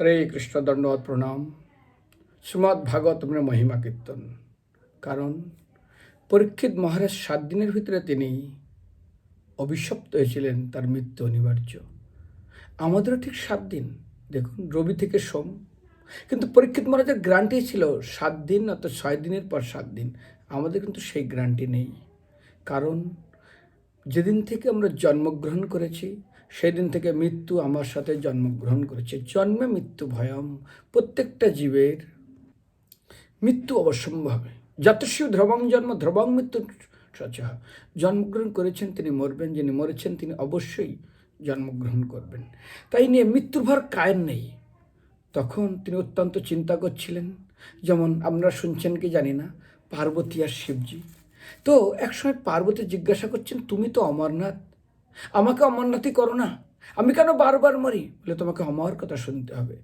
হরে কৃষ্ণ দণ্ডবত প্রণাম। শ্রীমৎ ভাগবতমের মহিমা কীর্তন। কারণ পরীক্ষিত মহারাজ সাত দিনের ভিতরে তিনি অভিশপ্ত হয়েছিলেন তার মৃত্যু অনিবার্য। আমাদেরও ঠিক সাত দিন। দেখুন, রবি থেকে সোম। কিন্তু পরীক্ষিত মহারাজের গ্রান্টি ছিল সাত দিন অর্থাৎ ছয় দিনের পর সাত দিন। আমাদের কিন্তু সেই গ্রান্টি নেই। কারণ যেদিন থেকে আমরা জন্মগ্রহণ করেছি সেদিন থেকে মৃত্যু আমার সাথে জন্মগ্রহণ করেছে। জন্মে মৃত্যু ভয়ম, প্রত্যেকটা জীবের মৃত্যু অবশ্যম্ভাবে জাতস্বীয় ধ্রবং জন্ম, ধ্রবং মৃত্যু সচা। জন্মগ্রহণ করেছেন তিনি মরবেন, যিনি মরেছেন তিনি অবশ্যই জন্মগ্রহণ করবেন। তাই নিয়ে মৃত্যুর ভর কায়ের নেই। তখন তিনি অত্যন্ত চিন্তা করছিলেন, যেমন আপনারা শুনছেন কি জানি না, পার্বতী আর শিবজি। তো একসময় পার্বতী জিজ্ঞাসা করছেন, তুমি তো অমরনাথ আমাকে অমরনাথই করো না। আমি কেন বারবার মরি? বলে তোমাকে অমর কথা শুনতে হবে।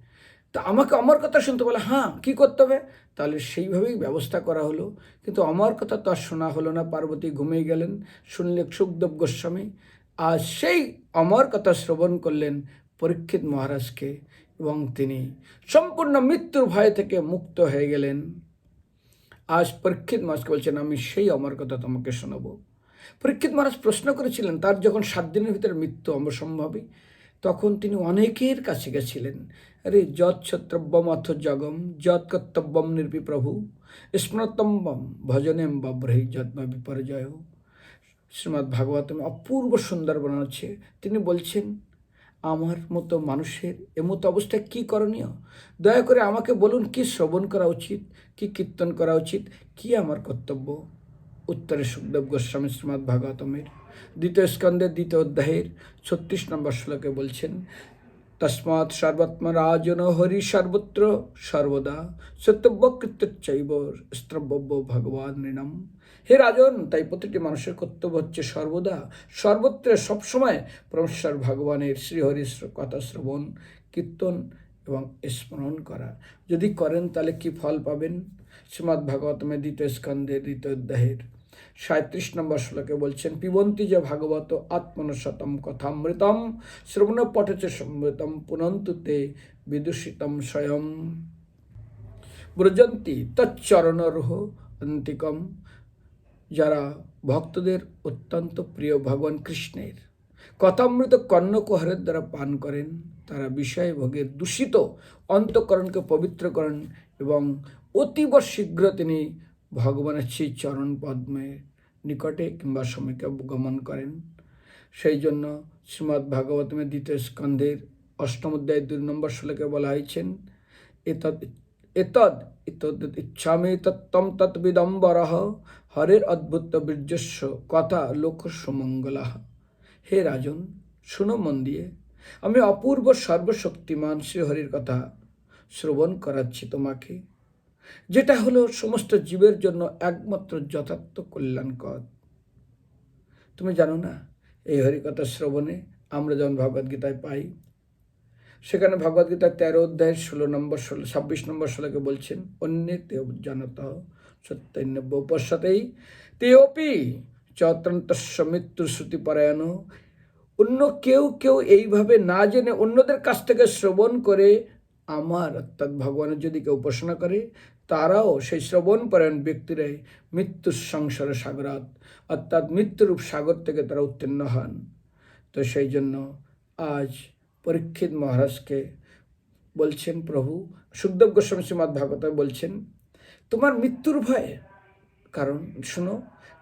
তা আমাকে অমর কথা শুনতে বলে হ্যাঁ কী করতে হবে? তাহলে সেইভাবেই ব্যবস্থা করা হলো। কিন্তু অমর কথা তো আর শোনা হলো না। পার্বতী ঘুমিয়ে গেলেন শুনলে সুখদেব গোস্বামী। আর সেই অমর কথা শ্রবণ করলেন পরীক্ষিত মহারাজকে এবং তিনি সম্পূর্ণ মৃত্যুর ভয় থেকে মুক্ত হয়ে গেলেন। আজ পরীক্ষিত মহারাজকে বলছেন, আমি সেই অমর কথা তোমাকে শোনাবো। পরীক্ষিত মহারাজ প্রশ্ন করেছিলেন, তার যখন সাত দিনের ভিতরে মৃত্যু অবসম্ভাবী, তখন তিনি অনেকের কাছে গেছিলেন। আরে, যৎ ছত্রব্যম অথ জগম, যৎ কর্তব্যম নির্বিপ্রভু, স্মরতম্বম ভজনেম বব্রহি যত্ন বিপর্যয়। শ্রীমৎ ভাগবতম অপূর্ব সুন্দর আছে। তিনি বলছেন, আমার মতো মানুষের এমতো অবস্থায় কী করণীয়? দয়া করে আমাকে বলুন, কি শ্রবণ করা উচিত, কি কীর্তন করা উচিত, কি আমার কর্তব্য? উত্তরে সুখদেব গোস্বামী শ্রীমৎ ভাগবতমের দ্বিতীয় স্কন্ধের দ্বিতীয় অধ্যায়ের ছত্রিশ নম্বর শ্লোকে বলছেন, তস্মাৎ সর্বাত্মা রাজন হরি সর্বত্র সর্বদা, সত্যব্য কৃত্যৈব স্ত্রব্য ভগবান নৃণম হে রাজন, তাই প্রতিটি মানুষের কর্তব্য হচ্ছে সর্বদা, সর্বত্র সবসময় পরমেশ্বর ভগবানের শ্রীহরির কথা শ্রবণ, কীর্তন এবং স্মরণ করা। যদি করেন তাহলে কি ফল পাবেন? শ্রীমদ্ ভাগবতমের দ্বিতীয় স্কন্ধে দ্বিতীয় অধ্যায়ের সাঁত্রিশ নম্বর শ্লোকে বলছেন, পিবন্তি যে ভাগবত আত্মনশতম কথামৃতম, শ্রবণ পঠেছে সমৃতম, পুনন্তু তে বিদূষিতম স্বয়ং। ব্রজন্তি তচ্চরণরোহ অন্তিকম, যারা ভক্তদের অত্যন্ত প্রিয় ভগবান কৃষ্ণের। কথামৃত কর্ণকুহারের দ্বারা পান করেন। তারা বিষয় ভোগের দূষিত, অন্তকরণকে পবিত্র করেন এবং অতীব শীঘ্র তিনি ভগবানের সেই চরণ পদ্মের নিকটে কিংবা সময়কে গমন করেন। সেই জন্য শ্রীমদ্ ভাগবতমের দ্বিতীয় স্কন্ধের অষ্টম অধ্যায় দুই নম্বর শ্লোকে বলা হয়েছেন এতদ এতদ ইতদ ইচ্ছামে তত্তম তৎবিদম্বরহ হরের অদ্ভুত বীর্যস্ব কথা লোক সুমঙ্গলা হে রাজন, শুনো মন দিয়ে আমি অপূর্ব সর্বশক্তিমান শ্রীহরির কথা শ্রবণ করাচ্ছি তোমাকে, যেটা হলো সমস্ত জীবের জন্য একমাত্র যথার্থ কল্যাণকর। তুমি জানো না, এই হরিকথা শ্রবণে আমরা যেমন ভগবদ্গীতায় পাই, সেখানে ভগবদ্গীতার তেরো অধ্যায়ের ষোলো নম্বর ষোলো, ছাব্বিশ নম্বর ষোলোকে বলছেন, অন্যে তে জানত সত্যান্নব্য উপস্যাতেই তেপি চতন্তস্য মৃত্যু শ্রুতিপরায়ণ অন্য কেউ কেউ এইভাবে না জেনে অন্যদের কাছ থেকে শ্রবণ করে আমার, অর্থাৎ ভগবানের যদি কেউ উপাসনা করে, তারাও সেই শ্রবণ শ্রবণপরায়ণ ব্যক্তিরাই মৃত্যুর সংসার সাগরাত, অর্থাৎ মৃত্যুরূপ সাগর থেকে তারা উত্তীর্ণ হন। তো সেই জন্য আজ পরীক্ষিত মহারাজকে বলছেন প্রভু, সুখদেব গোস্বামী শ্রীমৎ ভাগবত বলছেন, তোমার মৃত্যুর ভয়, কারণ শুনো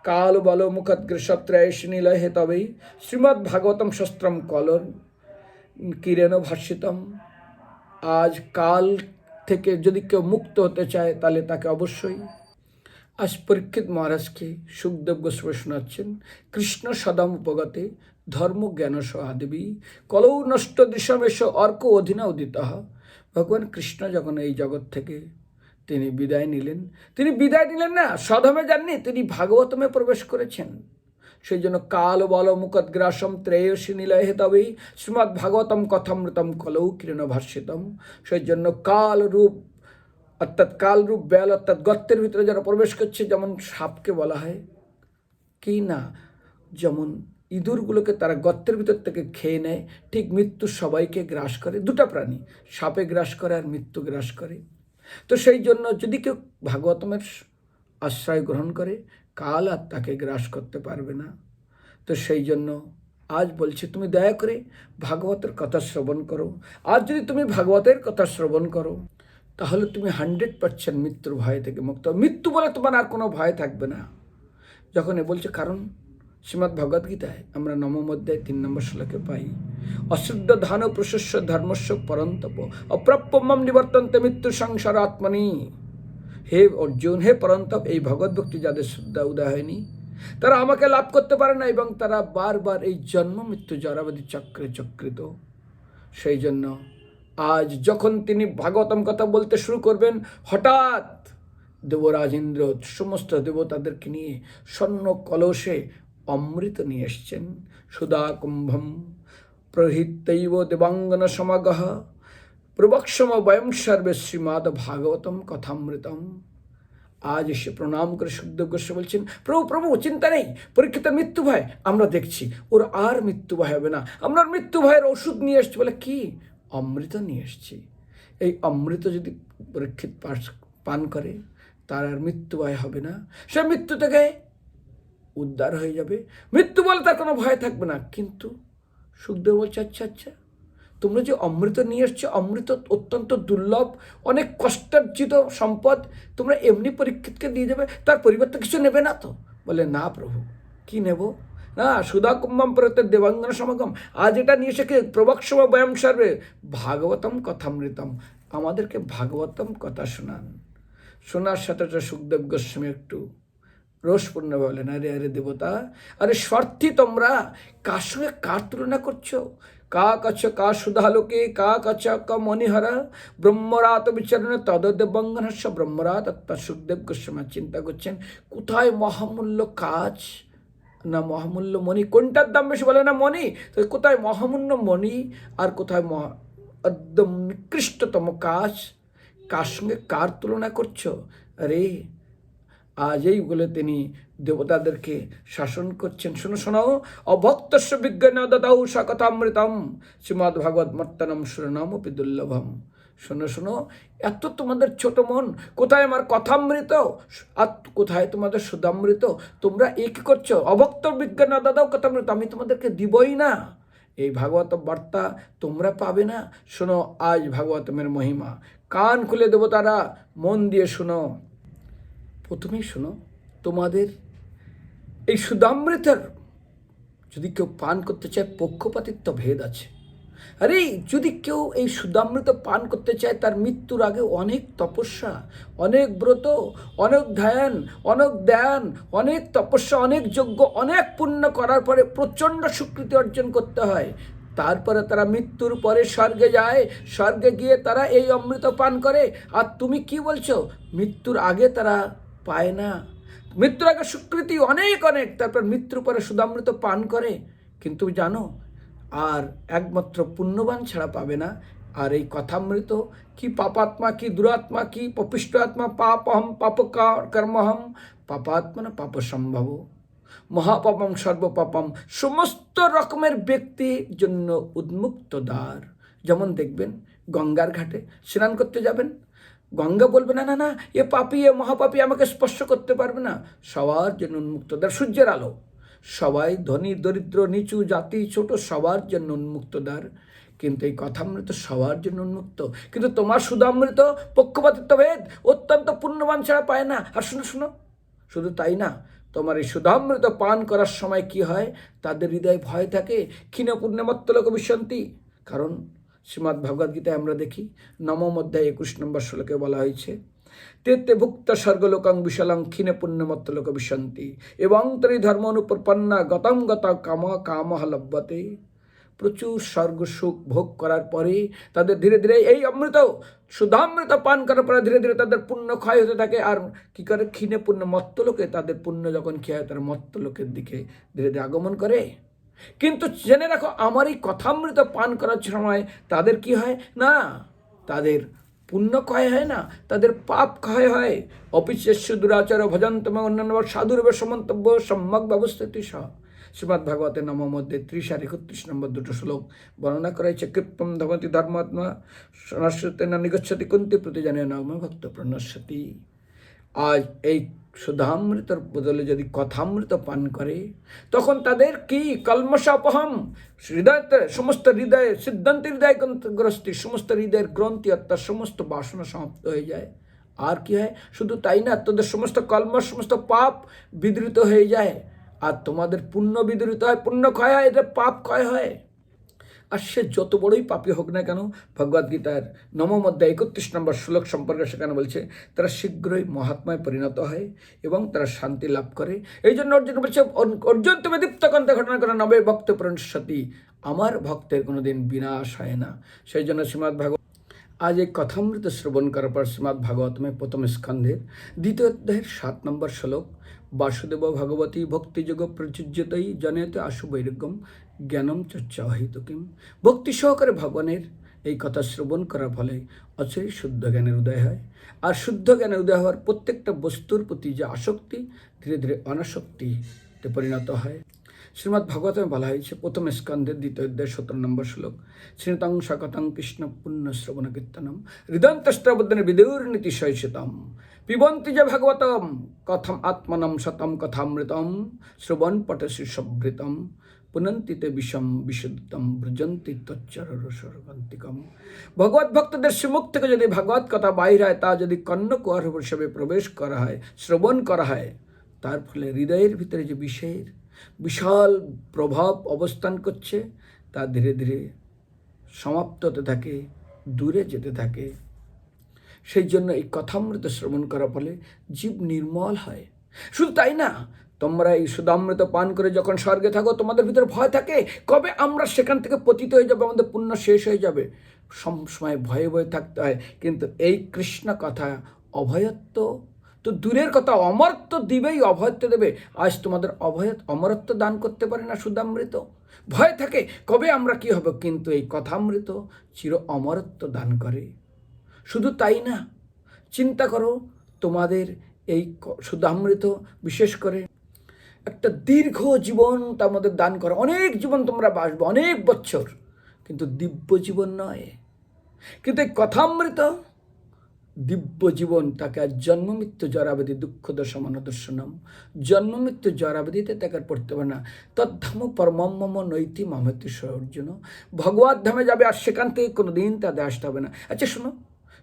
কাল বল মুখদ্গ্রসত্রায় নিলয় হে তবেই শ্রীমদ্ ভাগবতম শস্ত্রম কলন কিরেন ভাষ্যিতম। আজ কাল থেকে যদি কেউ মুক্ত হতে চায়, তাহলে তাকে অবশ্যই আজ পরীক্ষিত মহারাজকে সুখদেব গোস্বামী শোনাচ্ছেন। কৃষ্ণ সদম উপগতে ধর্ম জ্ঞান সহাদেবী কলৌ নষ্ট দিশমেশ অর্ক অধীনা উদিত ভগবান কৃষ্ণ যখন এই জগৎ থেকে তিনি বিদায় নিলেন। তিনি বিদায় নিলেন না সদমে যাননি, তিনি ভাগবতমে প্রবেশ করেছেন। সেই জন্য কাল বল মুখদ্গ্রাসম ত্রেয়সী নিলয় হেতবেই শ্রীমৎ ভাগবতম কথামৃতম কলৌ কিরণ ভাষ্যিতম। সেই জন্য কাল রূপ, অর্থাৎ কাল রূপ বেল অর্থাৎ গর্তের ভিতরে যারা প্রবেশ করছে, যেমন সাপকে বলা হয়, কি না, যেমন ইঁদুরগুলোকে তারা গর্তের ভিতর থেকে খেয়ে নেয়, ঠিক মৃত্যু সবাইকে গ্রাস করে, দুটো প্রাণী, সাপে গ্রাস করে আর মৃত্যু গ্রাস করে। তো সেই জন্য যদি কেউ ভাগবতমের আশ্রয় গ্রহণ করে, কাল আর তাকে গ্রাস করতে পারবে না। তো সেই জন্য আজ বলছি, তুমি দয়া করে ভাগবতের কথা শ্রবণ করো। আজ যদি তুমি ভাগবতের কথা শ্রবণ করো, তাহলে তুমি হান্ড্রেড পার্সেন্ট মৃত্যুর ভয় থেকে মুক্ত। মৃত্যু বলে তোমার আর কোনো ভয় থাকবে না। যখন এ বলছে, কারণ শ্রীমদ্ ভগবদ্গীতায় আমরা নবম অধ্যায় তিন নম্বর শ্লোকে পাই, অশুদ্ধ ধান প্রশস্য ধর্মস্য পরন্তপ অপ্রাপ্যমম নিবর্তন্তে মৃত্যু সংসার আত্মনি হে অর্জুন, হে পরন্তপ, এই ভগবত ভক্তি যাদের শ্রদ্ধা উদয় হয়নি তারা আমাকে লাভ করতে পারে না এবং তারা বারবার এই জন্ম মৃত্যু জরাবাদী চক্রে চক্রিত। সেই জন্য আজ যখন তিনি ভাগবতম কথা বলতে শুরু করবেন, হঠাৎ দেবরাজ ইন্দ্র, সমস্ত দেবতাদেরকে নিয়ে স্বর্ণ কলসে অমৃত নিয়ে এসছেন সুদা কুম্ভম প্রহিতৈব দেবাঙ্গন সমাগহ প্রবক্ষম বয়ং সর্বে শ্রীমাদ ভাগবতম কথামৃতম। আজ এসে প্রণাম করে সুখদেব গোস্বামী বলছেন, প্রভু প্রভু, চিন্তা নেই পরীক্ষিতের মৃত্যু ভয়, আমরা দেখছি, ওর আর মৃত্যু ভয় হবে না, আমরা মৃত্যু ভয়ের ওষুধ নিয়ে এসছি বলে কি? অমৃত নিয়ে এসছি। এই অমৃত যদি পরীক্ষিত পান করে, তার আর মৃত্যু ভয় হবে না। সে মৃত্যু থেকে উদ্ধার হয়ে যাবে। মৃত্যু বলে তার কোনো ভয় থাকবে না। কিন্তু সুখদেব বলছে আচ্ছা আচ্ছা তোমরা যে অমৃত নিয়ে এসছো, অমৃত অত্যন্ত দুর্লভ, অনেক কষ্টার্জিত সম্পদ, তোমরা এমনি পরীক্ষিতকে দিয়ে যাবে তার পরিবর্তে কিছু নেবে না তো? বলে, না প্রভু, কি নেব? না সুধা কুম্ভম প্রত্যেক দেবাঙ্গন সমাগম, আজ এটা নিয়ে এসে প্রবক্ষম বয়ম সর্বে? ভাগবতম কথামৃতম আমাদেরকে ভাগবতম কথা শোনান। শোনার সাথে সুখদেব গোস্বামী একটু রোষপূর্ণ বলেন আরে আরে দেবতা, আরে স্বার্থী তোমরা কার সঙ্গে কার তুলনা করছ? কা কচ্ছ কা সুধালোকে কা কচ্ছ ক মণিহরা, ব্রহ্মরাত বিচারণে তদদেবঙ্গনস্য, ব্রহ্মরাত তার সুখদেব গোস্বামী চিন্তা করছেন, কোথায় মহামূল্য কাজ? না মহামূল্য মণি, কোনটার দাম বেশি বলে না মণি? তো কোথায় মহামূল্য মণি আর কোথায় মহা একদম নিকৃষ্টতম কাজ? কার সঙ্গে কার তুলনা করছ? আরে আজ এই বলে তিনি দেবতাদেরকে শাসন করছেন। শোনো শোনো অভক্তস্য বিজ্ঞান দদাউ সকথামৃতম শ্রীমদ ভাগবত মর্তনম শুরনম অপি দুর্লভম। শোনো শোনো, এত তোমাদের ছোট মন, কোথায় আমার কথামৃত? আর কোথায় তোমাদের সুদামৃত? তোমরা এ কী করছ? অভক্ত বিজ্ঞান দাদাও কথামৃত, আমি তোমাদেরকে দিবই না। এই ভাগবত বার্তা তোমরা পাবে না। শোনো, আজ ভাগবতমের মহিমা। কান খুলে দেবো তারা মন দিয়ে শোনো। প্রথমেই শোনো, তোমাদের এই সুদামৃতের যদি কেউ পান করতে চায়, পক্ষপাতিত্ব ভেদ আছে। আরে, যদি কেউ এই সুদামৃত পান করতে চায়, তার মৃত্যুর আগে অনেক তপস্যা, অনেক ব্রত, অনেক ধ্যান অনেক ধ্যান, অনেক তপস্যা, অনেক যজ্ঞ, অনেক পুণ্য করার পরে প্রচণ্ড স্বীকৃতি অর্জন করতে হয়। তারপরে তারা মৃত্যুর পরে স্বর্গে যায়, স্বর্গে গিয়ে তারা এই অমৃত পান করে। আর তুমি কি বলছো? মৃত্যুর আগে তারা পায় না। মৃত্যুর আগে স্বীকৃতি অনেক অনেক। তারপর মৃত্যুর পরে সুদামৃত পান করে। কিন্তু জানো, আর একমাত্র পুণ্যবান ছাড়া পাবে না। আর এই কথামৃত, কি পাপাত্মা, কি দুরাত্মা, কি পপিষ্ট আত্মা পাপহম পাপ কর্মহম। পাপাত্মা না পাপ সম্ভব মহাপাপম, সর্বপাপম, সমস্ত রকমের ব্যক্তির জন্য উন্মুক্ত দ্বার। যেমন দেখবেন, গঙ্গার ঘাটে স্নান করতে যাবেন গঙ্গা বলবে, না না না, এ পাপি, এ মহাপাপি আমাকে স্পর্শ করতে পারবে না। সবার জন্য উন্মুক্ত। দ্বার সূর্যের আলো। সবাই ধনী, দরিদ্র, নিচু জাতি, ছোট, সবার জন্য উন্মুক্ত দ্বার কিন্তু এই কথামৃত সবার জন্য উন্মুক্ত। কিন্তু তোমার সুধামৃত পক্ষপাতিত্ব ভেদ অত্যন্ত পুণ্যবান ছাড়া পায় না। আর শুনো শুনো, শুধু তাই না, তোমার এই সুধামৃত পান করার সময় কি হয়? তাদের হৃদয়ে ভয় থাকে ক্ষীণ পুণ্যমত্তলোক বিশান্তি কারণ শ্রীমদ্ ভগবদ্গীতায় আমরা দেখি, নবম অধ্যায় একুশ নম্বর শ্লোকে বলা হয়েছে তেতে ভুক্ত স্বর্গলোকং বিশালং ক্ষীণে পুণ্যমত্তলোক বিশান্তি, এবং তরি ধর্ম অনুপন্না গতম গত কাম কামহ লভ্যতে। প্রচুর স্বর্গ সুখ ভোগ করার পরে তাদের ধীরে ধীরে এই অমৃত, সুধামৃত পান করার পরে ধীরে ধীরে তাদের পুণ্য ক্ষয় হতে থাকে, আর কি করে? ক্ষীণে পুণ্য মত্তলোকে তাদের পুণ্য যখন ক্ষয় হয়, তারা মত্তলোকের দিকে ধীরে ধীরে আগমন করে। কিন্তু জেনে রাখো, আমার এই কথামৃত পান করার সময় তাদের কি হয়? না, তাদের পুণ্য ক্ষয় হয় না, তাদের পাপ ক্ষয় হয়। অপিচেস্য দুরাচার ভজন্তম অন্যান্য সাধুরবে সমন্তব্য, সম্যক ব্যবস্থিতি সহ শ্রীমদ্ ভাগবতের নম মধ্যে ত্রিশ আর একত্রিশ নম্বর দুটো শ্লোক বর্ণনা করা হয়েছে কৃপম ধমতি ধর্মাত্মা সনাশ্রতে না নিগচ্ছতি কুন্তি প্রতি জানে নম ভক্ত প্রণশ্যতি আজ এই সুধামৃতর বদলে যদি কথামৃত পান করে, তখন তাদের কি কলমশাপহম? হৃদয়তে সমস্ত হৃদয়ে, সিদ্ধান্ত হৃদয় গ্রস্তি সমস্ত হৃদয়ের গ্রন্থি অর্থাৎ সমস্ত বাসনা সমাপ্ত হয়ে যায়। আর কি হয়? শুধু তাই না, তোদের সমস্ত কলম, সমস্ত পাপ বিদৃত হয়ে যায়। আর তোমাদের পুণ্য বিদৃত হয়, পুণ্য ক্ষয় হয় এটা পাপ ক্ষয় হয়। আর সে যত বড়ই পাপী হোক না কেন ভগবদ্গীতার নবম অধ্যায় একত্রিশ নম্বর শ্লোক সম্পর্কে সেখানে বলছে, তারা শীঘ্রই মহাত্মায় পরিণত হয় এবং তারা শান্তি লাভ করে। এই জন্য অর্জুন বলছে "অর্জুন- তুমি দীপ্ত কন্থা ঘটনা করে নবে, ভক্ত প্রণসতি আমার ভক্তের কোনোদিন বিনাশ হয় না। সেই জন্য শ্রীমৎ ভাগবত আজ এই কথামৃত শ্রবণ করার পর শ্রীমৎ ভাগবতমে প্রথম স্কন্ধের দ্বিতীয় অধ্যায়ের সাত নম্বর শ্লোক বাসুদেব ভগবতী ভক্তিযোগ প্রযোজ্যতই জনয়তে আশু বৈরাগ্যম জ্ঞানম চর্চা অহিতকিম ভক্তি সহকারে ভগবানের এই কথা শ্রবণ করার ফলে অচেই শুদ্ধ জ্ঞানের উদয় হয়। আর শুদ্ধ জ্ঞানের উদয় হওয়ার প্রত্যেকটা বস্তুর প্রতি যে আসক্তি, ধীরে ধীরে অনাসক্তিতে পরিণত হয়। শ্রীমৎ ভাগবতমে বলা হয়েছে, প্রথম স্কন্ধের দ্বিতীয় অধ্যায়, সতেরো নম্বর শ্লোক। শ্রীতং সকতং কৃষ্ণ পুণ্য শ্রবণ কীর্তনম। হৃদন্তস্ত্রবদ্ধনে বিদুর নীতি শৈশিতম। পিবন্তি যে ভাগবতম, কথম আত্মনম শতম কথামৃতম, শ্রবণ পটসি সভৃতম পুনন্তিতে বিষম বিশুদ্ধম ব্রজন্তি তচ্চরসর্গন্তিকম ভগবত ভক্তদের শ্রীমুখ থেকে যদি ভাগবত কথা বাইর হয়, তা যদি কর্ণকুয়ার হিসেবে প্রবেশ করা হয়, শ্রবণ করা হয়, তার ফলে হৃদয়ের ভিতরে যে বিষয়ের বিশাল প্রভাব অবস্থান করছে, তা ধীরে ধীরে সমাপ্ত হতে থাকে, দূরে যেতে থাকে। সেই জন্য এই কথামৃত শ্রবণ করার ফলে জীব নির্মল হয়। শুধু তাই না, তোমরা এই সুদামৃত পান করে যখন স্বর্গে থাকো, তোমাদের ভিতরে ভয় থাকে, কবে আমরা সেখান থেকে পতিত হয়ে যাবে, আমাদের পুণ্য শেষ হয়ে যাবে? সবসময় ভয়ে ভয়ে থাকতে হয়। কিন্তু এই কৃষ্ণ কথা অভয়ত্ব, তো দূরের কথা, অমরত্ব দিবেই অভয়ত্ব দেবে। আজ তোমাদের অভয়, অমরত্ব দান করতে পারে না সুদামৃত। ভয় থাকে, কবে আমরা কি হব? কিন্তু এই কথামৃত চির অমরত্ব দান করে। শুধু তাই না, চিন্তা করো, তোমাদের এই সুধামৃত বিশেষ করে একটা দীর্ঘ জীবন তার মধ্যে দান করো। অনেক জীবন তোমরা বাসবে অনেক বছর, কিন্তু দিব্য জীবন নয়। কিন্তু এই কথামৃত, দিব্য জীবন তাকে আর জন্ম মৃত্যু জরাবেদী দুঃখ দশমান দর্শনম জন্ম মৃত্যু জরাবেদিতে তাকে আর পড়তে হবে না। তদ্ধাম পরমম মম নৈতি মামতি অর্জুন ভগবত ধামে যাবে আর সেখান থেকে কোনো দিন তাদের আসতে হবে না। আচ্ছা শোনো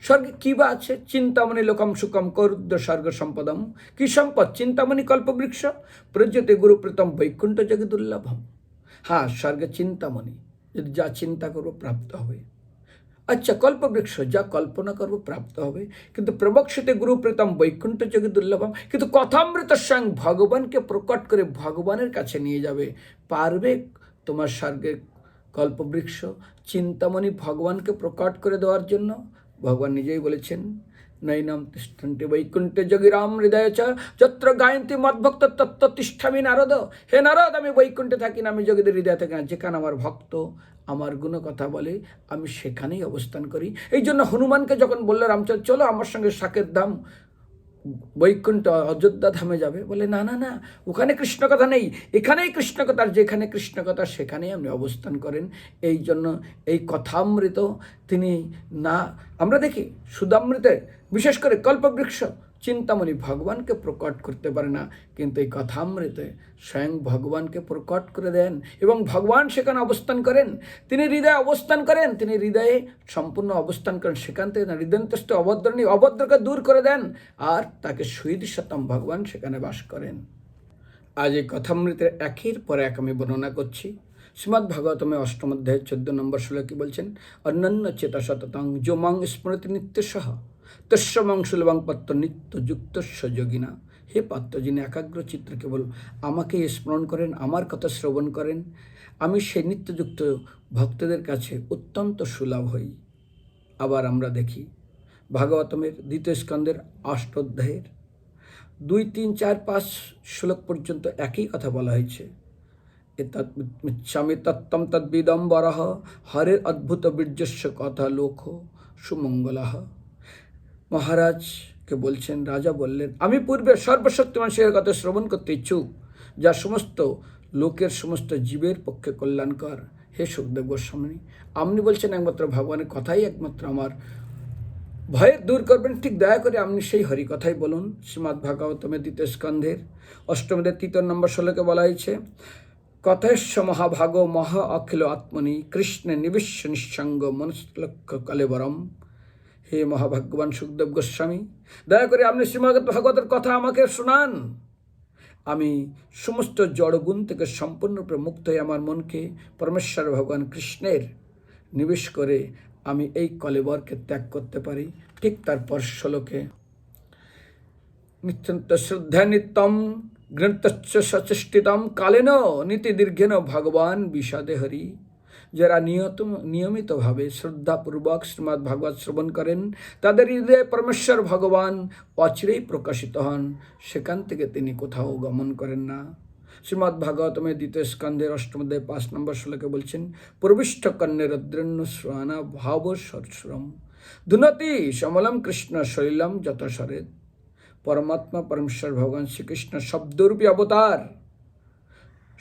স্বর্গে কী বা আছে? চিন্তামণি লোকম সুকম করুদ্র স্বর্গ সম্পদম। কি সম্পদ? চিন্তামণি কল্পবৃক্ষ। প্রজ্যতে গুরুপ্রীতম বৈকুণ্ঠ জগে দুর্লভম। হ্যাঁ স্বর্গে চিন্তামণি। যদি যা চিন্তা করব প্রাপ্ত হবে। আচ্ছা কল্পবৃক্ষ, যা কল্পনা করব প্রাপ্ত হবে। কিন্তু প্রবক্ষিতে গুরুপ্রীতম বৈকুণ্ঠ যোগে দুর্লভম। কিন্তু কথামৃত স্বয়ং ভগবানকে প্রকট করে ভগবানের কাছে নিয়ে যাবে। পারবে তোমার স্বর্গের কল্পবৃক্ষ চিন্তামণি ভগবানকে প্রকট করে দেওয়ার জন্য? ভগবান নিজেই বলেছেন, নৈনম তিষ্ঠন্তি বৈকুণ্ঠে যোগীরাম হৃদয় চ, যত্র গায়ন্তি মদ্ভক্ত তত্ত্ব তিষ্ঠামি নারদ। হে নারদ, আমি বৈকুণ্ঠে থাকি না, আমি যোগীদের হৃদয় থাকি না। যেখানে আমার ভক্ত আমার গুণ কথা বলে, আমি সেখানেই অবস্থান করি। এই জন্য হনুমানকে যখন বলল, রামচন্দ্র, চলো আমার সঙ্গে শাকের দাম বৈকুণ্ঠ অযোধ্যা ধামে যাবে। বলে, না না না, ওখানে কৃষ্ণ কথা নেই, এখানেই কৃষ্ণ কথা যেখানে কৃষ্ণ কথা, সেখানেই আপনি অবস্থান করেন। এই জন্য এই কথামৃত তিনি না, আমরা দেখি সুদামৃতে, বিশেষ করে কল্পবৃক্ষ চিন্তামণি ভগবানকে প্রকট করতে পারে না। কিন্তু এই কথামৃতে স্বয়ং ভগবানকে প্রকট করে দেন এবং ভগবান সেখানে অবস্থান করেন। তিনি হৃদয়ে অবস্থান করেন, তিনি হৃদয়ে সম্পূর্ণ অবস্থান করেন। সেখান থেকে হৃদয়ন্তস্থ অভদ্রণী অভদ্রকে দূর করে দেন আর তাকে সুইদ শতম ভগবান সেখানে বাস করেন। আজ এই কথামৃতের একের পর এক আমি বর্ণনা করছি। শ্রীমদ্ ভাগবতমে অষ্টম অধ্যায় চোদ্দ নম্বর ষোলো কি বলছেন অন্যান্য চেতা শততং যো মাং স্মৃতি নিত্য সহ তস্য মাং সুলভং পত্র নিত্য যুক্তস্য যোগিনা। হে পাত্র, যিনি একাগ্র চিত্র কেবল আমাকে স্মরণ করেন, আমার কথা শ্রবণ করেন, আমি সেই নিত্যযুক্ত ভক্তদের কাছে অত্যন্ত সুলভ হই। আবার আমরা দেখি, ভাগবতমের দ্বিতীয় স্কন্দের অষ্ট অধ্যায়ের দুই, তিন, চার, পাঁচ শ্লোক পর্যন্ত একই কথা বলা হয়েছে। স্বামী তত্তম তদ্বিদম্বরহ হরের অদ্ভুত বীর্যস্য কথা লোক সুমঙ্গলাহ মহারাজকে বলছেন, রাজা বললেন, আমি পূর্বে সর্বশক্তিমান সে কথা শ্রবণ করতে ইচ্ছুক, যা সমস্ত লোকের, সমস্ত জীবের পক্ষে কল্যাণকর। হে সুখদেব গোস্বামী, আপনি বলছেন একমাত্র ভগবানের কথাই একমাত্র আমার। ভয়ের দূর করবেন, ঠিক দয়া করে আপনি সেই হরি কথাই বলুন। শ্রীমৎ ভাগবতমের দ্বিতীয় স্কন্ধের অষ্টমীদের তৃতীয় নম্বর ষোলোকে বলা হয়েছে কথাস্য মহাভাগ মহা অখিল আত্মনি, কৃষ্ণে নিবিশ্ব নিঃসঙ্গ মনস্লক্ষ কলেবরম। হে মহাভাগ্যবান সুখদেব গোস্বামী, দয়া করে আপনি শ্রীমদ ভাগবতের কথা আমাকে শোনান। আমি সমস্ত জড়গুণ থেকে সম্পূর্ণরূপে মুক্ত হয়ে আমার মনকে পরমেশ্বর ভগবান কৃষ্ণের নিবেশ করে আমি এই কলেবরকে ত্যাগ করতে পারি। ঠিক তারপর শ্লোকে, নিত্যন্ত শ্রদ্ধা নিত্যম, গ্রন্থশ্চ সচেষ্টিতম কালেন নীতি দীর্ঘেন ভগবান বিষাদে হরি। যারা নিয়ত নিয়মিতভাবে শ্রদ্ধাপূর্বক শ্রীমদ্ ভাগবত শ্রবণ করেন, তাদের হৃদয়ে পরমেশ্বর ভগবান অচিরেই প্রকাশিত হন। সেখান থেকে তিনি কোথাও গমন করেন না। শ্রীমদ্ ভাগবতমে দ্বিতীয় স্কন্ধের অষ্টমধ্যায় পাঁচ নম্বর শ্লোকে বলছেন, প্রবিষ্ট কন্যের রদ্রণ্য শ্রানা ভাব সরস্বরম ধুনতি সমলম কৃষ্ণ শৈলম যত পরমাত্মা পরমেশ্বর ভগবান শ্রীকৃষ্ণ শব্দরূপী অবতার।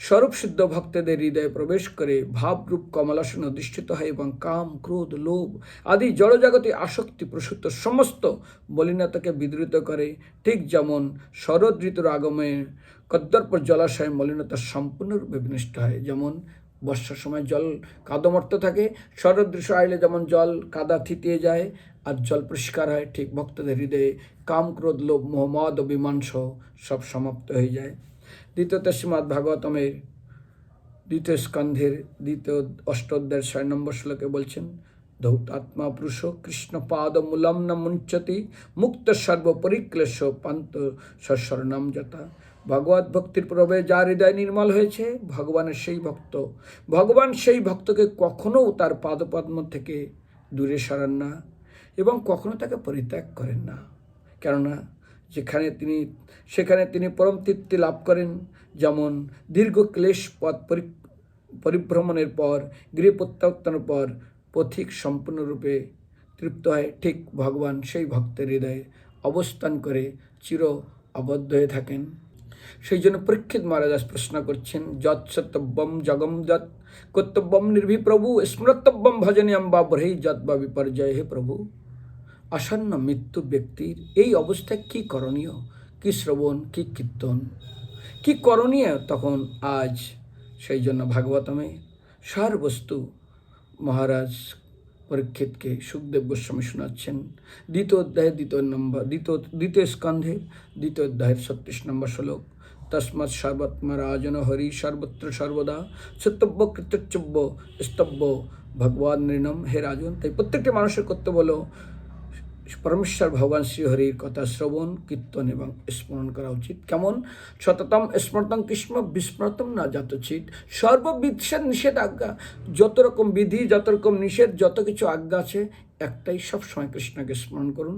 স্বরূপ সিদ্ধ ভক্তদের হৃদয়ে প্রবেশ করে ভাবরূপ কমলাসন অধিষ্ঠিত হয় এবং কাম, ক্রোধ, লোভ আদি জড়জাগতিক আসক্তি প্রসূত সমস্ত মলিনতাকে বিদ্রুত করে। ঠিক যেমন শরৎ ঋতুর আগমে কদ্দর্প জলাশয় মলিনতা সম্পূর্ণরূপে বিনষ্ট হয়। যেমন বর্ষার সময় জল কাদমর্ত থাকে, শরৎ দৃশ্য আইলে যেমন জল কাদা থিতিয়ে যায় আর জল পরিষ্কার হয়, ঠিক ভক্তদের হৃদয়ে কাম, ক্রোধ, লোভ, মোহ, মদ অভিমাংস সব সমাপ্ত হয়ে যায়। দ্বিতীয়ত শ্রীমদ্ ভাগবতমের দ্বিতীয় স্কন্ধের দ্বিতীয় অষ্টোধ্যায়ের ছয় নম্বর শ্লোকে বলছেন ধৌতাত্মা পুরুষ কৃষ্ণ পাদ মূলম ন মুঞ্চতি মুক্ত সর্বপরিক্লেশ পান্ত সশরণম যথা। ভগবত ভক্তির প্রবে যার হৃদয় নির্মল হয়েছে, ভগবানের সেই ভক্ত, ভগবান সেই ভক্তকে কখনো তার পাদপদ্ম থেকে দূরে সরান না এবং কখনো তাকে পরিত্যাগ করেন না। কেননা যেখানে তিনি, সেখানে তিনি পরম তৃপ্তি লাভ করেন। যেমন দীর্ঘ ক্লেশ পথ পরি- পরিভ্রমণের পর, গৃহ প্রত্যাবর্তনের পর পথিক সম্পূর্ণরূপে তৃপ্ত হয়। ঠিক ভগবান সেই ভক্তের হৃদয়ে অবস্থান করে চির আবদ্ধ হয়ে থাকেন। সেই জন্য পরীক্ষিত মহারাজ প্রশ্ন করছেন, যৎ সত্যব্যম জগম যৎ, কর্তব্যম নির্ভি প্রভু স্মৃতব্যম ভজনীয়ম বা ব্রহি যৎ বা বিপর্যয় হে প্রভু। আসন্ন মৃত্যু ব্যক্তির এই অবস্থায় কি করণীয়? কি শ্রবণ, কি কীর্তন? কি করণীয় তখন আজ? সেই জন্য ভাগবতমে সার বস্তু মহারাজ পরীক্ষিতকে সুখদেব গোস্বামী শোনাচ্ছেন। দ্বিতীয় অধ্যায়ের দ্বিতীয় নম্বর, দ্বিতীয় দ্বিতীয় স্কন্ধের দ্বিতীয় অধ্যায়ের ছত্রিশ নম্বর শ্লোক। তস্মাৎ সর্বাত্মা রাজন হরি সর্বত্র সর্বদা সত্যব্য কৃতচ্যব্য স্তব্য ভগবান নৃণম হে রাজন। তাই প্রত্যেকটি মানুষের কর্তব্য হলো পরমেশ্বর ভগবান শ্রীহরির কথা শ্রবণ, কীর্তন এবং স্মরণ করা উচিত। কেমন? শততম স্মরতম কৃষ্ণ বিস্মৃতম না যত চিত সর্ববিধ নিষেধ আজ্ঞা যত রকম বিধি, যত রকম নিষেধ, যত কিছু আজ্ঞা আছে, একটাই সবসময় কৃষ্ণকে স্মরণ করুন।